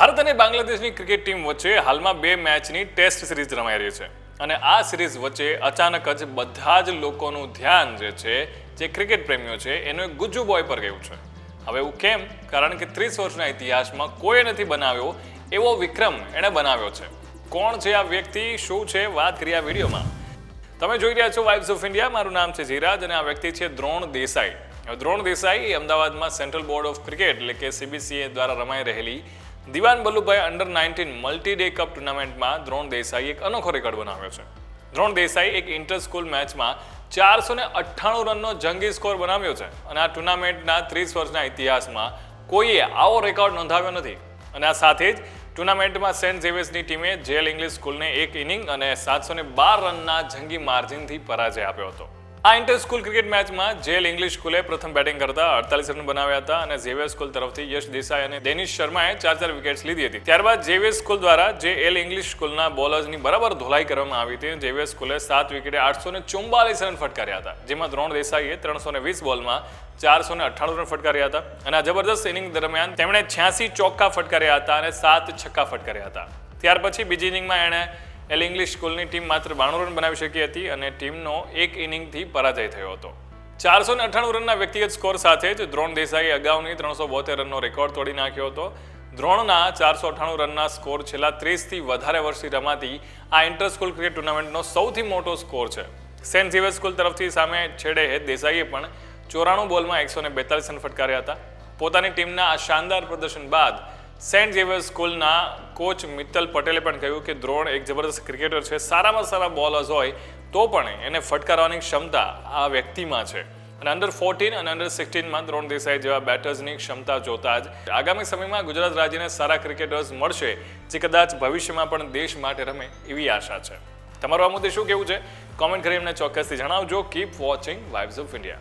ભારત અને બાંગ્લાદેશની cricket team વચ્ચે હાલમાં બે મેચની ટેસ્ટ સિરીઝ રમાઈ રહી છે. અને આ સિરીઝ વચ્ચે અચાનક જ બધા જ લોકોનું ધ્યાન જે છે, જે ક્રિકેટ પ્રેમીઓ છે, એનું એક ગુજ્જુ બોય પર ગયું છે. હવે એવું કેમ? કારણ કે ત્રીસ વર્ષના ઇતિહાસમાં કોઈ નથી બનાવ્યો એવો વિક્રમ એણે બનાવ્યો છે. કોણ છે આ વ્યક્તિ? શું છે? વાત કરી આ વિડીયોમાં. તમે જોઈ રહ્યા છો વાઇબ્સ ઓફ ઇન્ડિયા મારું નામ છે જીરાજ અને આ વ્યક્તિ છે દ્રોણ દેસાઈ. દ્રોણ દેસાઈ અમદાવાદમાં સેન્ટ્રલ બોર્ડ ઓફ ક્રિકેટ એટલે કે સીબીસીએ દ્વારા રમાઈ રહેલી Diwan Ballubhai under nineteen multi day cup ટુર્નામેન્ટમાં દ્રોણ દેસાઈ એક અનોખો રેકોર્ડ બનાવ્યો છે. દ્રોણ દેસાઈ એક ઇન્ટર સ્કૂલ મેચમાં ચારસો ને અઠ્ઠાણું રનનો જંગી સ્કોર બનાવ્યો છે અને આ ટુર્નામેન્ટના ત્રીસ વર્ષના ઇતિહાસમાં કોઈએ આવો રેકોર્ડ નોંધાવ્યો નથી. અને આ સાથે જ ટુર્નામેન્ટમાં સેન્ટ ઝેવિયર્સની ટીમે જેલ ઇંગ્લિશ સ્કૂલને એક ઇનિંગ અને સાતસો બાર રનના જંગી માર્જિનથી પરાજય આપ્યો હતો. આ ઇન્ટર સ્કૂલ ક્રિકેટ મેચમાં જેલ ઇંગ્લિશ સ્કૂલે પ્રથમ બેટિંગ કરતા અડતાલીસ રન બનાવ્યા હતા અને ઝેવિયર સ્કૂલ તરફથી યશ દેસાઈ અને ડેનિશ શર્માએ ચાર ચાર વિકેટ્સ લીધી હતી. ત્યારબાદ ઝેવિયર સ્કૂલ દ્વારા જે એલ ઇંગ્લિશ સ્કૂલના બોલર્સની બરાબર ધોલાઈ કરવામાં આવી હતી ઝેવિયર સ્કૂલે સાત વિકેટે આઠસો ને રન ફટકાર્યા હતા. જેમાં દ્રોણ દેસાઈએ ત્રણસો વીસ બોલમાં ચારસો ને અઠ્ઠાણું રન ફટકાર્યા હતા અને આ જબરદસ્ત ઇનિંગ દરમિયાન તેમણે છ્યાસી ચોક્કા ફટકાર્યા હતા અને સાત છક્કા ફટકાર્યા હતા. ત્યાર પછી બીજી ઇનિંગમાં એણે એલ ઇંગ્લિશ સ્કૂલની ટીમ માત્ર બાણું રન બનાવી શકી હતી અને ટીમનો એક ઇનિંગથી પરાજય થયો હતો. ચારસો ને અઠ્ઠાણું રનના વ્યક્તિગત સ્કોર સાથે જ દ્રોણ દેસાઈએ અગાઉની ત્રણસો બોતેર રનનો રેકોર્ડ તોડી નાખ્યો હતો. દ્રોણના ચારસો અઠ્ઠાણું રનના સ્કોર છેલ્લા ત્રીસથી વધારે વર્ષથી રમાતી આ ઇન્ટર સ્કૂલ ક્રિકેટ ટુર્નામેન્ટનો સૌથી મોટો સ્કોર છે. સેન્ટ ઝેવિયર સ્કૂલ તરફથી સામે છેડે દેસાઈએ પણ ચોરાણું બોલમાં એકસો ને બેતાલીસ રન ફટકાર્યા હતા. પોતાની ટીમના આ શાનદાર પ્રદર્શન બાદ સેન્ટ ઝેવિયર સ્કૂલના કોચ મિત્તલ પટેલે પણ કહ્યું કે દ્રોણ એક જબરદસ્ત ક્રિકેટર છે. સારામાં સારા બોલર્સ હોય તો પણ એને ફટકારવાની ક્ષમતા આ વ્યક્તિમાં છે. અને અંડર ફોર્ટીન અને અંડર સિક્સટીનમાં દ્રોણ દેસાઈ જેવા બેટર્સની ક્ષમતા જોતા જ આગામી સમયમાં ગુજરાત રાજ્યને સારા ક્રિકેટર્સ મળશે, જે કદાચ ભવિષ્યમાં પણ દેશ માટે રમે એવી આશા છે. તમારું આ મુદ્દે શું કહેવું છે? કોમેન્ટ કરી અમને ચોક્કસથી જણાવજો. Keep watching vibes of India